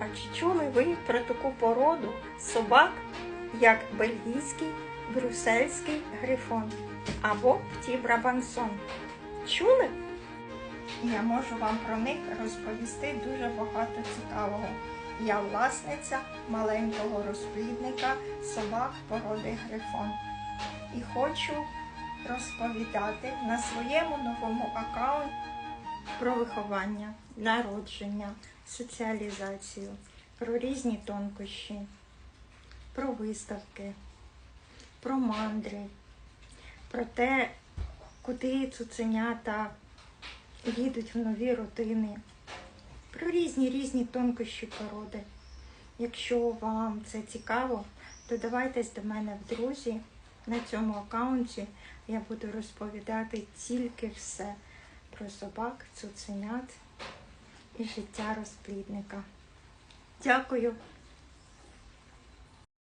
А чи чули ви про таку породу собак, як бельгійський брюссельський грифон або птібрабансон? Чули? Я можу вам про них розповісти дуже багато цікавого. Я власниця маленького розплідника собак породи грифон. І хочу розповідати на своєму новому аккаунті про виховання, народження, соціалізацію, про різні тонкощі, про виставки, про мандри, про те, куди цуценята їдуть в нові родини, про різні різні тонкощі породи. Якщо вам це цікаво, то давайтесь до мене в друзі на цьому аккаунті. Я буду розповідати тільки все про собак, цуценят і життя розплідника. Дякую